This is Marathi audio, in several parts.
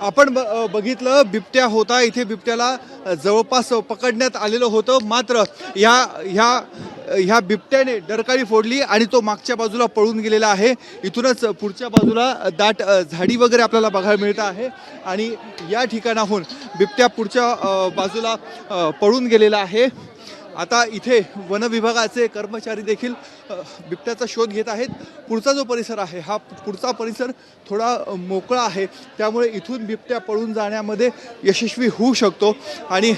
आपण ब- बघितलं बिबट्या होता. इथे बिबट्याला जवळपास पकडण्यात आलेलं होतं. मात्र ह्या ह्या ह्या बिबट्याने डरकाळी फोडली आणि तो मागच्या बाजूला पळून गेलेला आहे. इथूनच पुढच्या बाजूला दाट झाडी वगैरे आपल्याला बघायला मिळत आहे. आणि या ठिकाणाहून बिबट्या पुढच्या बाजूला पळून गेलेला आहे. आता इथे वनविभागाचे कर्मचारी देखील बिबट्याचा शोध घेत आहेत. पुढचा जो परिसर आहे हा पुढचा परिसर थोडा मोकळा आहे. त्यामुळे इथून बिबट्या पळून जाण्यामध्ये यशस्वी होऊ शकतो. आणि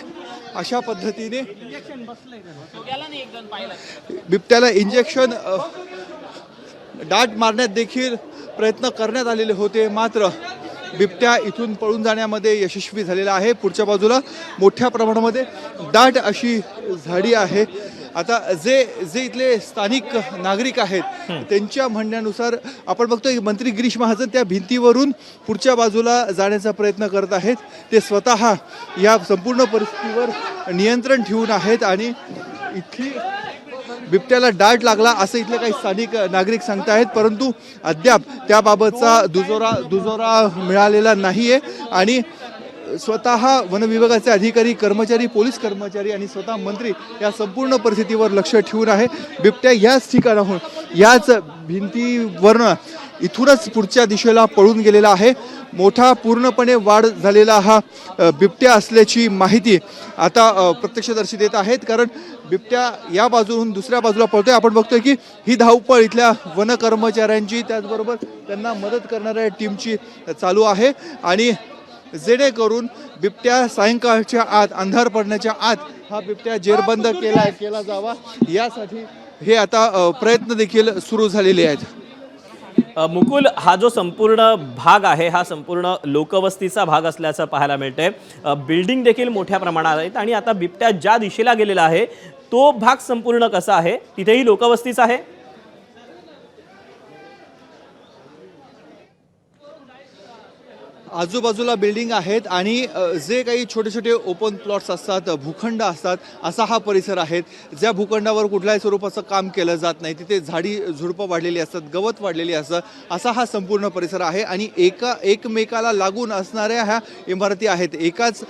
अशा पद्धतीने बिबट्याला इंजेक्शन डाट मारण्यात देखील प्रयत्न करण्यात आलेले होते. मात्र बिबट्या इथून पळून जाण्यामध्ये यशस्वी झालेला आहे. पुढच्या बाजूला मोठ्या प्रमाणामध्ये दाट अशी झाडी आहे. आता जे जे इथले स्थानिक नागरिक आहेत त्यांच्या म्हणण्यानुसार आपण बघतोय मंत्री गिरीश महाजन त्या भिंतीवरून पुढच्या बाजूला जाण्याचा प्रयत्न करत आहेत. ते स्वतः या संपूर्ण परिस्थितीवर नियंत्रण ठेवून आहेत आणि इथली बिबट्याला डाट लागला असं इथले काही स्थानिक नागरिक सांगतायत परंतु अद्याप त्याबाबतचा दुजोरा दुजोरा मिळालेला नाही आहे आणि स्वतः वनविभागाचे अधिकारी कर्मचारी पोलीस कर्मचारी आणि स्वतः मंत्री या संपूर्ण परिस्थितीवर लक्ष ठेवून आहे. बिबट्या याच ठिकाणाहून याच भिंतीवरनं इथूनच पुढच्या दिशेला पळून गेलेला आहे. मोठा पूर्णपणे वाढ झालेला हा बिबट्या असल्याची माहिती आता प्रत्यक्षदर्शी देत आहेत. कारण बिबट्या या बाजूहून दुसऱ्या बाजूला पळतोय. आपण बघतोय की ही धावपळ इथल्या वन कर्मचाऱ्यांची त्याचबरोबर त्यांना मदत करणाऱ्या टीमची चालू आहे. आणि जेणेकरून बिबट्या सायंकाळच्या आत अंधार पडण्याच्या आत हा बिबट्या जेरबंद केला केला जावा. यासाठी हे आता प्रयत्न देखील सुरू झालेले आहेत. मुकुल हा जो संपूर्ण भाग आहे हा संपूर्ण लोकवस्तीचा भाग असल्याचं पाहायला मिळतंय. बिल्डिंग देखील मोठ्या प्रमाणात आहेत आणि आता बिबट्या ज्या दिशेला गेलेला आहे तो भाग संपूर्ण कसा आहे? तिथेही लोकवस्तीच आहे? आजूबाजूला बिल्डिंग आहेत आणि जे काही छोटे छोटे ओपन प्लॉट्स असतात भूखंड असतात असा हा परिसर आहे ज्या भूखंडावर कुठल्याही स्वरूपाचं काम केलं जात नाही. तिथे झाडी झुडपं वाढलेली असतात गवत वाढलेली असतं असा हा संपूर्ण परिसर आहे आणि एका एकमेकाला लागून असणाऱ्या ह्या इमारती आहेत. एकाच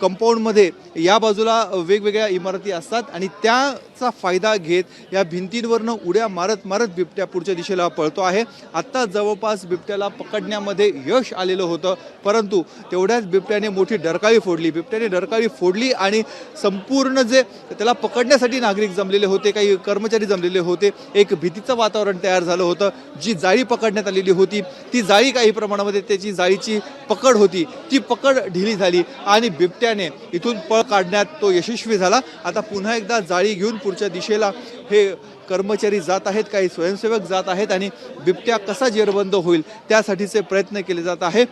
कंपाऊंडमध्ये या बाजूला वेगवेगळ्या इमारती असतात आणि त्याचा फायदा घेत या भिंतींवरनं उड्या मारत मारत बिबट्या पुढच्या दिशेला पळतो आहे. आत्ता जवळपास बिबट्याला पकडण्यामध्ये यश आलेलं होतं. परंतु तेवढ्याच बिबट्याने मोठी डरकाळी फोडली. बिबट्याने डरकाळी फोडली आणि संपूर्ण जे त्याला पकडण्यासाठी नागरिक जमलेले होते काही कर्मचारी जमलेले होते एक भीतीचं वातावरण तयार झालं होतं. जी जाळी पकडण्यात आलेली होती ती जाळी काही प्रमाणामध्ये त्याची जाळीची पकड होती. ती पकड ढिली झाली आणि बिबट्याने इथून पळ काढण्यात तो यशस्वी झाला. आता पुन्हा एकदा जाळी घेऊन पुढच्या दिशेला हे कर्मचारी जात आहेत काही स्वयंसेवक जात आहेत आणि बिबट्या कसा जेरबंद होईल त्यासाठीचे प्रयत्न केले जात आहे.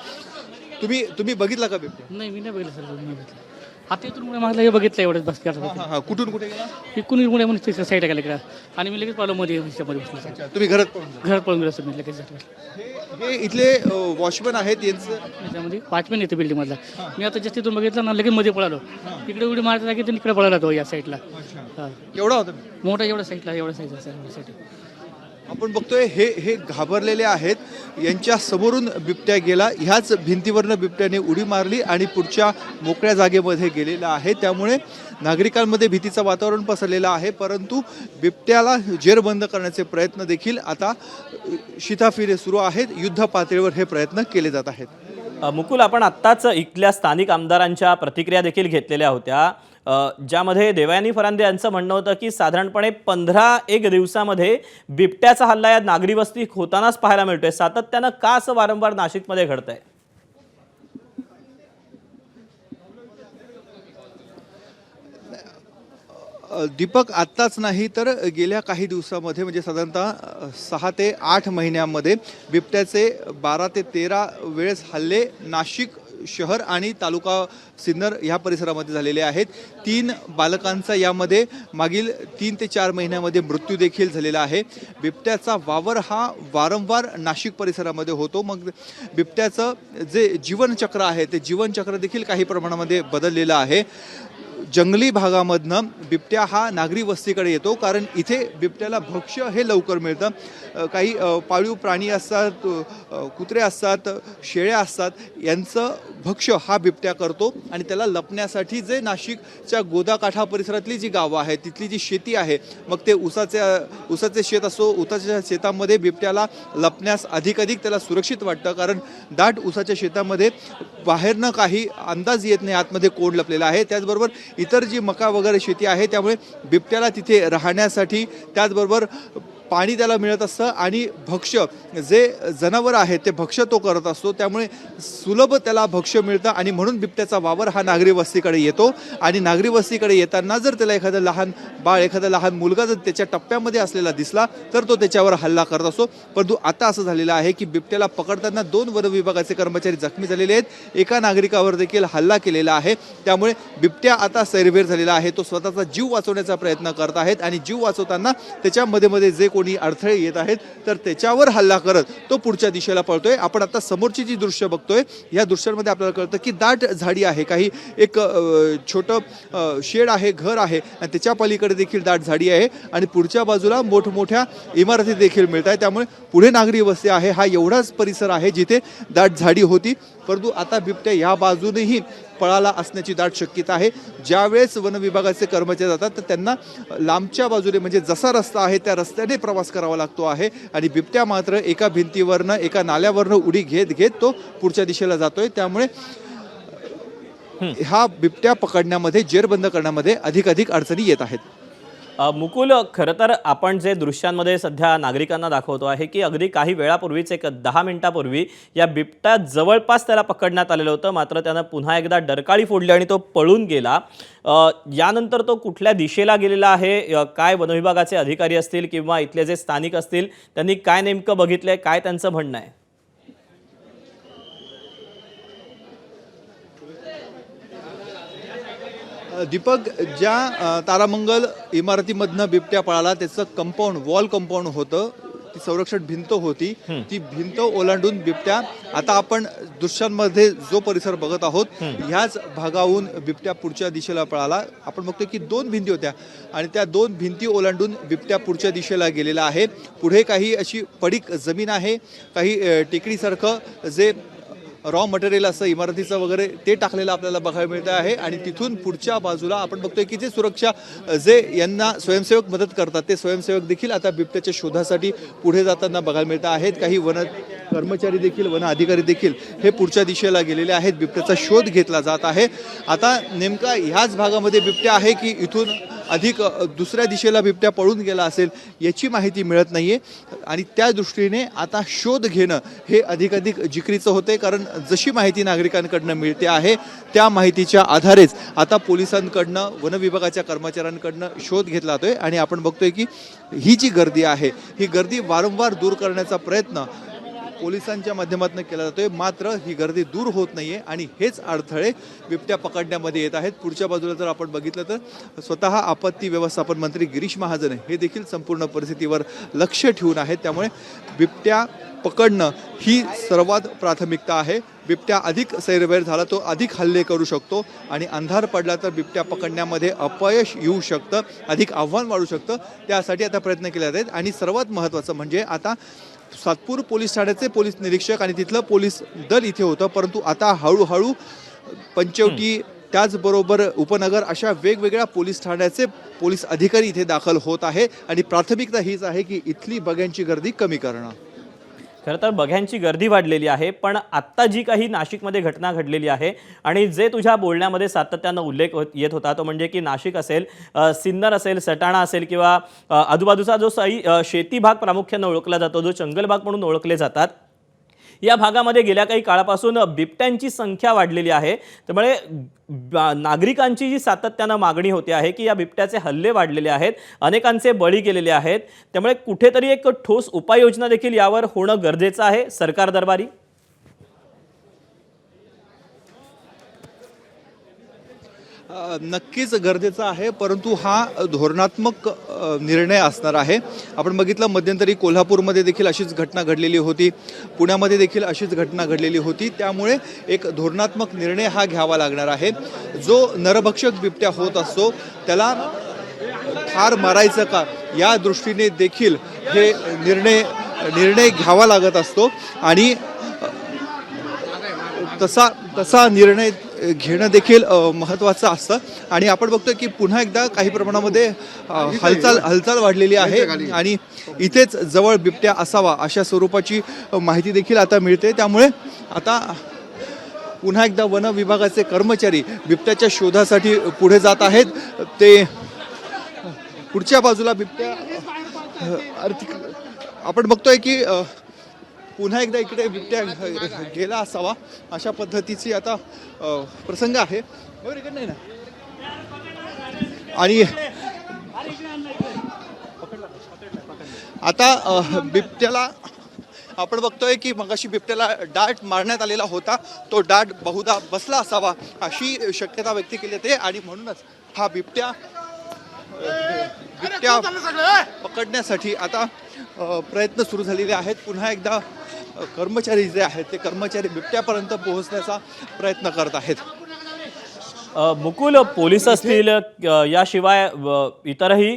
तुम्ही तुम्ही बघितला का बिबट्या? नाही मी नाही बघितलं सर इथून मुळे मागला हे बघितलं एवढंच बस हा हा कुठून कुठे गेला? इकडून मुळे म्हणून तिच्या साईडला गेलं इकडं. आणि मी लगेच पाहिलं मध्ये ह्याच्यामध्ये बसलो. अच्छा, तुम्ही घरात पळून जा. घर पळून गेलो सर मी लगेच जातो. हे हे इथले वॉचमन आहेत यांचं? त्याच्यामध्ये वॉचमॅन येते बिल्डिंग मधला. मी आता जस्ट तिथून बघितलं ना लगेच मध्ये पळालो. इकडे उडी मारता की इकडे पळाला तो या साईडला हा. एवढा होता? मोठा एवढा साईडला एवढा साईड आपण बघतोय हे हे घाबरलेले आहेत. यांच्या समोरून बिबट्या गेला. ह्याच भिंतीवरनं बिबट्याने उडी मारली आणि पुढच्या मोकळ्या जागेमध्ये गेलेला आहे. त्यामुळे नागरिकांमध्ये भीतीचं वातावरण पसरलेलं आहे. परंतु बिबट्याला जेरबंद करण्याचे प्रयत्न देखील आता शिताफिरे सुरू आहेत. युद्ध पातळीवर हे प्रयत्न केले जात आहेत. मुकुल आपण आत्ताच इथल्या स्थानिक आमदारांच्या प्रतिक्रिया देखील घेतलेल्या होत्या. ज्यामध्ये देवयानी फरांदे यांचं म्हणणं होतं की साधारणपणे पंधरा एक दिवसामध्ये बिबट्याचा हल्ला या नागरी वस्ती होतानाच पाहायला मिळतोय. सातत्यानं का असं वारंवार नाशिकमध्ये घडतंय? आहे दीपक आत्ताच नाही तर गेल्या काही दिवसामध्ये म्हणजे साधारणतः सहा ते आठ महिन्यामध्ये बिबट्याचे बारा ते तेरा वेळेस हल्ले नाशिक शहर आणि तालुका सिन्नर ह्या परिसरामध्ये झालेले आहेत. तीन बालकांचा यामध्ये मागील तीन ते चार महिन्यामध्ये मृत्यू देखील झालेला आहे. बिबट्याचा वावर हा वारंवार नाशिक परिसरामध्ये होतो. मग बिबट्याचं जे जीवनचक्र आहे ते जीवनचक्र देखील काही प्रमाणामध्ये बदललेलं आहे. जंगली भागामधनं बिबट्या हा नागरी वस्तीकडे येतो कारण इथे बिबट्याला भक्ष्य हे लवकर मिळतं. काही पाळीव प्राणी असतात कुत्रे असतात शेळ्या असतात यांचं भक्ष्य हा बिबट्या करतो आणि त्याला लपण्यासाठी जे नाशिकच्या गोदाकाठा परिसरातली जी गावं आहेत तिथली जी शेती आहे मग ते उसाच्या उसाचे शेत असो ऊसाच्या शेतामध्ये बिबट्याला लपण्यास अधिक अधिक त्याला सुरक्षित वाटतं कारण दाट उसाच्या शेतामध्ये बाहेरनं काही अंदाज येत नाही आतमध्ये कोण लपलेला आहे. त्याचबरोबर इतर जी मका वगैरे शेती आहे त्यामुळे बिबट्याला तिथे राहण्यासाठी त्याचबरोबर पाणी त्याला मिळत असतं आणि भक्ष्य जे जनावर आहे ते भक्ष्य तो करत असतो. त्यामुळे सुलभ त्याला भक्ष्य मिळतं आणि म्हणून बिबट्याचा वावर हा नागरी वस्तीकडे येतो. आणि नागरी वस्तीकडे येताना जर त्याला एखादं लहान बाळ एखादा लहान मुलगा जर त्याच्या टप्प्यामध्ये असलेला दिसला तर तो त्याच्यावर हल्ला करत असतो. परंतु आता असं झालेलं आहे की बिबट्याला पकडताना दोन वन विभागाचे कर्मचारी जखमी झालेले आहेत. एका नागरिकावर देखील हल्ला केलेला आहे. त्यामुळे बिबट्या आता सैरभेर झालेला आहे. तो स्वतःचा जीव वाचवण्याचा प्रयत्न करत आहेत आणि जीव वाचवताना त्याच्या मध्ये मध्ये जे कोणी अडथळे येत आहेत तर त्याच्यावर हल्ला करत तो पुढच्या दिशेला पळतोय. आपण आता समोरची जी दृश्य बघतोय या दृश्यांमध्ये आपल्याला कळतं की दाट झाडी आहे. काही एक छोटं शेड आहे घर आहे आणि त्याच्या पलीकडे देखील दाट झाडी आहे आणि पुढच्या बाजूला मोठमोठ्या इमारती देखील मिळत आहेत त्यामुळे पुढे नागरी वस्ती आहे. हा एवढाच परिसर आहे जिथे दाट झाडी होती. परंतु आता बिबट्या या बाजूनेही पळाला असण्याची दाट शक्यता आहे. ज्यावेळेस वन विभागाचे कर्मचारी जातात तर त्यांना लांबच्या बाजूने म्हणजे जसा रस्ता आहे त्या रस्त्याने प्रवास करावा लागतो आहे. आणि बिबट्या मात्र एका भिंतीवरनं एका नाल्यावरनं उडी घेत घेत तो पुढच्या दिशेला जातोय. त्यामुळे हा. बिबट्या पकडण्यामध्ये जेरबंद करण्यामध्ये अधिक अधिक अडचणी येत आहेत. मुकुल खरं तर आपण जे दृश्यांमध्ये सध्या नागरिकांना दाखवतो आहे की अगदी काही वेळापूर्वीच एक दहा मिनिटापूर्वी या बिबट्या जवळपास त्याला पकडण्यात आलेलं होतं. मात्र त्यानं पुन्हा एकदा डरकाळी फोडली आणि तो पळून गेला. यानंतर तो कुठल्या दिशेला गेलेला आहे? काय वनविभागाचे अधिकारी असतील किंवा इथले जे स्थानिक असतील त्यांनी काय नेमकं बघितलं आहे काय त्यांचं म्हणणं आहे? दीपक ज्या तारामंगल इमारतीमधनं बिबट्या पळाला त्याचं कंपाऊंड वॉल कंपाऊंड होतं. ती संरक्षण भिंत होती. ती भिंत ओलांडून बिबट्या आता आपण दृश्यांमध्ये जो परिसर बघत आहोत ह्याच भागाहून बिबट्या पुढच्या दिशेला पळाला. आपण बघतो की दोन भिंती होत्या आणि त्या दोन भिंती ओलांडून बिबट्या पुढच्या दिशेला गेलेला आहे. पुढे काही अशी पडीक जमीन आहे काही टेकडीसारखं जे रॉ मटेरियल असं इमारतीचं वगैरे ते टाकलेलं आपल्याला बघायला मिळतं आहे. आणि तिथून पुढच्या बाजूला आपण बघतोय की जे सुरक्षा जे यांना स्वयंसेवक मदत करतात ते स्वयंसेवक देखील आता बिबट्याच्या शोधासाठी पुढे जाताना बघायला मिळत आहेत. काही वन कर्मचारी देखील वन अधिकारी देखील हे पुढच्या दिशेला गेलेले आहेत. बिबट्याचा शोध घेतला जात आहे. आता नेमका ह्याच भागामध्ये बिबट्या आहे की इथून अधिक दुसऱ्या दिशेला बिबट्या पळून गेला असेल याची माहिती मिळत नाही आहे आणि त्या दृष्टीने आता शोध घेणं हे अधिक जिकरीचं होते कारण जशी माहिती नागरिकांकडनं मिळते आहे त्या माहितीच्या आधारेच आता पोलिसांकडनं वनविभागाच्या कर्मचाऱ्यांकडनं शोध घेतला जातोय. आणि आपण बघतोय की ही जी गर्दी आहे ही गर्दी वारंवार दूर करण्याचा प्रयत्न पोलिसांच्या माध्यमातून केला जातोय मात्र ही गर्दी दूर होत नाहीये आणि हेच अडथळे बिबट्या पकडण्यामध्ये येत आहेत. पुढच्या बाजूला जर आपण बघितलं तर स्वतः आपत्ती व्यवस्थापन मंत्री गिरीश महाजन हे देखील संपूर्ण परिस्थितीवर लक्ष ठेवून आहेत. त्यामुळे बिबट्या पकडणं ही सर्वात प्राथमिकता आहे. बिबट्या अधिक सैरभैर झाला तो अधिक हल्ले करू शकतो आणि अंधार पडला तर बिबट्या पकडण्यामध्ये अपयश येऊ शकतं अधिक आव्हान वाढू शकतं. त्यासाठी आता प्रयत्न केले जात आहेत. आणि सर्वात महत्त्वाचं म्हणजे आता सातपूर पोलीस ठाण्याचे पोलीस निरीक्षक आणि तिथलं पोलीस दल इथे होतं परंतु आता हळूहळू पंचवटी त्याचबरोबर उपनगर अशा वेगवेगळ्या पोलीस ठाण्याचे पोलीस अधिकारी इथे दाखल होत आहे. आणि प्राथमिकता हीच आहे की इथली बग्यांची गर्दी कमी करणं. खरं तर बघ्यांची गर्दी वाढलेली आहे पण आत्ता जी काही नाशिकमध्ये घटना घडलेली आहे आणि जे तुझ्या बोलण्यामध्ये सातत्यानं उल्लेख होत येत होता तो म्हणजे की नाशिक असेल सिन्नर असेल सटाणा असेल किंवा आजूबाजूचा जो सई शेती भाग प्रामुख्यानं ओळखला जातो जो जंगल भाग म्हणून ओळखले जातात या भागामध्ये गेल्या काही काळापासून बिबट्यांची संख्या वाढलेली आहे. त्यामुळे नागरिकांची जी सातत्यानं मागणी होते आहे की या बिबट्याचे हल्ले वाढलेले आहेत अनेकांचे बळी गेलेले आहेत. त्यामुळे कुठेतरी एक ठोस उपाययोजना देखील यावर होणं गरजेचं आहे. सरकार दरबारी. नक्कीच गरजेचं आहे परंतु हा धोरणात्मक निर्णय असणार आहे. आपण बघितलं मध्यंतरी कोल्हापूरमध्ये देखील अशीच घटना घडलेली होती. पुण्यामध्ये देखील अशीच घटना घडलेली होती. त्यामुळे एक धोरणात्मक निर्णय हा घ्यावा लागणार आहे. जो नरभक्षक बिबट्या होत असतो त्याला ठार मारायचं का या दृष्टीने देखील हे निर्णय निर्णय घ्यावा लागत असतो. आणि तसा तसा निर्णय घेणं देखील महत्त्वाचं असतं. आणि आपण बघतोय की पुन्हा एकदा काही प्रमाणामध्ये हालचाल हालचाल वाढलेली आहे. आणि इथेच जवळ बिबट्या असावा अशा स्वरूपाची माहिती देखील आता मिळते. त्यामुळे आता पुन्हा एकदा वन विभागाचे कर्मचारी बिबट्याच्या शोधासाठी पुढे जात आहेत. ते पुढच्या बाजूला बिबट्या आपण बघतोय की पुन्हा एकदा इकडे बिबट्या गेला असावा अशा पद्धतीची आता प्रसंग आहे. बरोबर नाही ना. आणि आता बिबट्याला आपण बघतोय की मगाशी बिबट्याला डाट मारण्यात आलेला होता. तो डाट बहुधा बसला असावा अशी शक्यता व्यक्त केली जाते आणि म्हणूनच हा बिबट्या बिबट्या पकडण्यासाठी आता प्रयत्न सुरू झालेले आहेत. पुन्हा एकदा कर्मचारी जे आहेत ते कर्मचारी बिबट्यापर्यंत पोहोचण्याचा प्रयत्न करत आहेत. मुकुल पोलीस असतील याशिवाय इतरही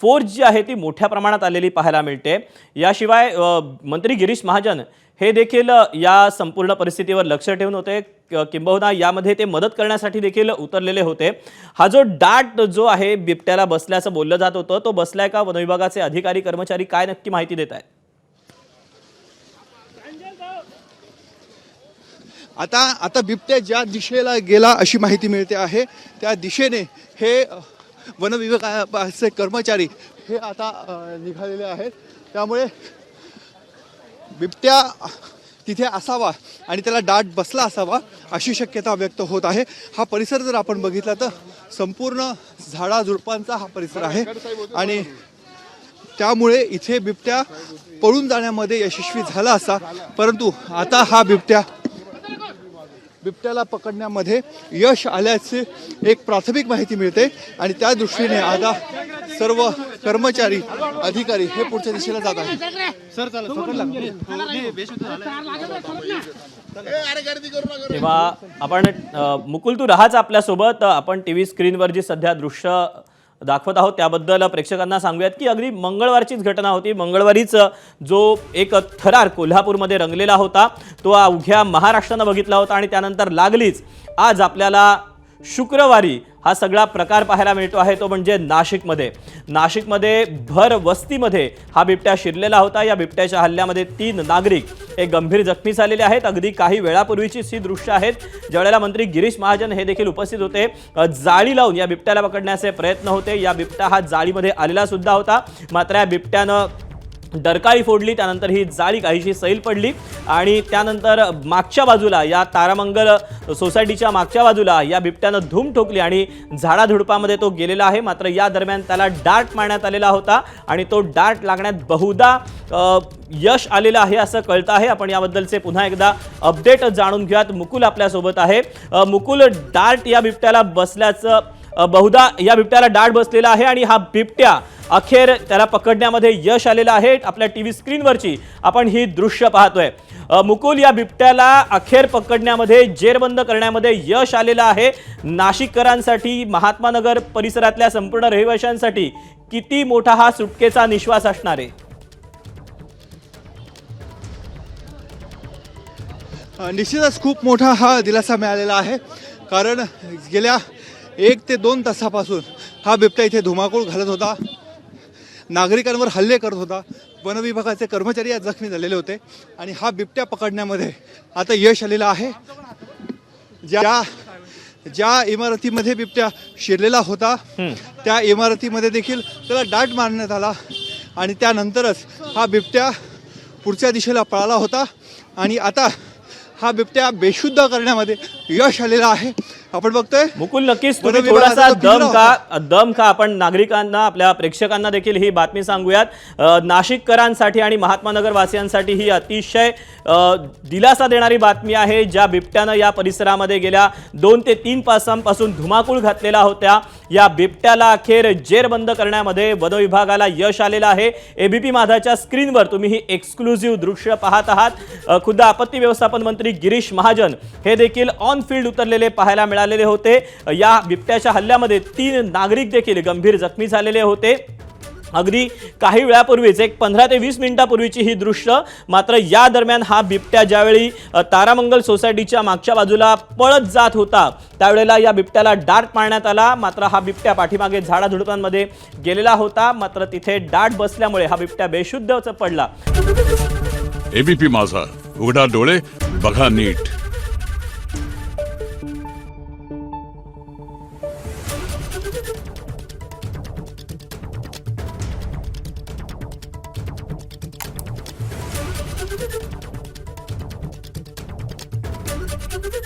फोर्स जी आहे ती मोठ्या प्रमाणात आलेली पाहायला मिळते. याशिवाय मंत्री गिरीश महाजन हे देखील या संपूर्ण परिस्थितीवर लक्ष ठेवून होते. किंबहुना यामध्ये ते मदत करण्यासाठी देखील उतरलेले होते. हा जो डाट जो आहे बिबट्याला बसल्याचं बोललं जात होतं तो बसलाय का? वनविभागाचे अधिकारी कर्मचारी काय नक्की माहिती देत आहेत? आता आता बिबट्या ज्या दिशेला गेला अशी माहिती मिळते आहे. त्या दिशेने हे वनविभागाचे कर्मचारी हे आता निघालेले आहेत. त्यामुळे बिबट्या तिथे असावा आणि त्याला डाट बसला असावा अशी शक्यता व्यक्त होत आहे. हा परिसर जर आपण बघितला तर संपूर्ण झाडाझुडपांचा हा परिसर आहे. आणि त्यामुळे इथे बिबट्या पळून जाण्यामध्ये यशस्वी झाला असा. परंतु आता हा बिबट्या बिबट्याला पकडण्यामध्ये यश आल्याचे एक प्राथमिक माहिती मिळते आणि त्या दृष्टीने आता सर्व कर्मचारी अधिकारी हे पुढच्या दिशेला जात आहेत. तेव्हा आपण मुकुल तू राहाच आपल्यासोबत. आपण टी व्ही स्क्रीनवर जी सध्या दृश्य दाखवत आहोत. त्याबद्दल प्रेक्षकांना सांगूयात की अगदी मंगळवारचीच घटना होती. मंगळवारीच जो एक थरार कोल्हापूरमध्ये रंगलेला होता तो अवघ्या महाराष्ट्रानं बघितला होता आणि त्यानंतर लागलीच. आज आपल्याला शुक्रवारी हा सगळा प्रकार पाहायला मिळतो आहे तो म्हणजे नाशिकमध्ये. नाशिकमध्ये भर वस्तीमध्ये हा बिबट्या शिरलेला होता. या बिबट्याच्या हल्ल्यामध्ये तीन नागरिक हे गंभीर जखमी झालेले आहेत. अगदी काही वेळापूर्वीचीच ही दृश्य आहेत. ज्यावेळेला मंत्री गिरीश महाजन हे देखील उपस्थित होते जाळी लावून या बिबट्याला पकडण्याचे प्रयत्न होते. या बिबट्या हा जाळीमध्ये आलेला सुद्धा होता. मात्र या बिबट्यानं डरकाळी फोडली त्यानंतर ही जाळी काहीशी सैल पडली आणि त्यानंतर मागच्या बाजूला या तारामंगल सोसायटीच्या मागच्या बाजूला या बिबट्यानं धूम ठोकली आणि झाडाझुडपामध्ये तो गेलेला आहे. मात्र या दरम्यान त्याला डार्ट मारण्यात आलेला होता आणि तो डार्ट लागण्यात बहुधा यश आलेलं आहे असं कळतं आहे. आपण याबद्दलचे पुन्हा एकदा अपडेट जाणून घेऊयात. मुकुल आपल्यासोबत आहे. मुकुल डार्ट या बिबट्याला बसल्याचं बहुधा या बिबट्याला डाट बसलेला आहे आणि हा बिबट्या अखेर त्याला पकडण्यामध्ये यश आलेलं आहे. आपल्या टी व्ही स्क्रीनवरची आपण ही दृश्य पाहतोय. मुकुल या बिबट्याला अखेर पकडण्यामध्ये जेरबंद करण्यामध्ये यश आलेलं आहे. नाशिककरांसाठी महात्मानगर परिसरातल्या संपूर्ण रहिवाशांसाठी किती मोठा हा सुटकेचा निश्वास असणार आहे? निश्चितच खूप मोठा हा दिलासा मिळालेला आहे कारण गेल्या एक ते दोन तासापासून हा बिबट्या इथे धुमाकूळ घालत होता. नागरिकांवर हल्ले करत होता. वन विभागाचे कर्मचारी आज जखमी झालेले होते. आणि हा बिबट्या पकडण्यामध्ये आता यश आलेलं आहे. ज्या ज्या इमारतीमध्ये बिबट्या शिरलेला होता त्या इमारतीमध्ये देखील त्याला डाट मारण्यात आला. आणि त्यानंतरच हा बिबट्या पुढच्या दिशेला पळाला होता. आणि आता हा बिबट्या बेशुद्ध करण्यामध्ये यश आलेलं आहे. आपण बघतोय? मुकुल नक्कीच. तुम्ही थोडासा दम का दम का आपण नागरिकांना आपल्या प्रेक्षकांना देखील ही बातमी सांगूयात. नाशिककरांसाठी आणि महात्मा नगर वासियांसाठी ही अतिशय दिलासा देणारी बातमी आहे ज्या बिबट्यानं या परिसरामध्ये गेल्या दोन ते तीन तासांपासून धुमाकूळ घातलेला होत्या. या बिबट्याला अखेर जेरबंद करण्यामध्ये वन विभागाला यश आलेलं आहे. एबीपी माझाच्या स्क्रीनवर तुम्ही ही एक्सक्लुझिव्ह दृश्य पाहत आहात. खुद्द आपत्ती व्यवस्थापन मंत्री गिरीश महाजन हे देखील ऑन फील्ड उतरलेले पाहायला मिळालेले होते. या बिबट्याच्या हल्ल्यामध्ये तीन नागरिक देखील गंभीर जखमी झालेले होते. अगदी काही वेळापूर्वीच एक पंधरा ते वीस मिनिटापूर्वीची ही दृश्य मात्र या दरम्यान हा बिबट्या ज्यावेळी तारामंगल सोसायटीच्या मागच्या बाजूला पळत जात होता त्यावेळेला या बिबट्याला डार्ट मारण्यात आला. मात्र हा बिबट्या पाठीमागे झाडाझुडपांमध्ये गेलेला होता. मात्र तिथे डाट बसल्यामुळे हा बिबट्या बेशुद्धच पडला. एबीपी माझा. उघडा डोळे बघा नीट.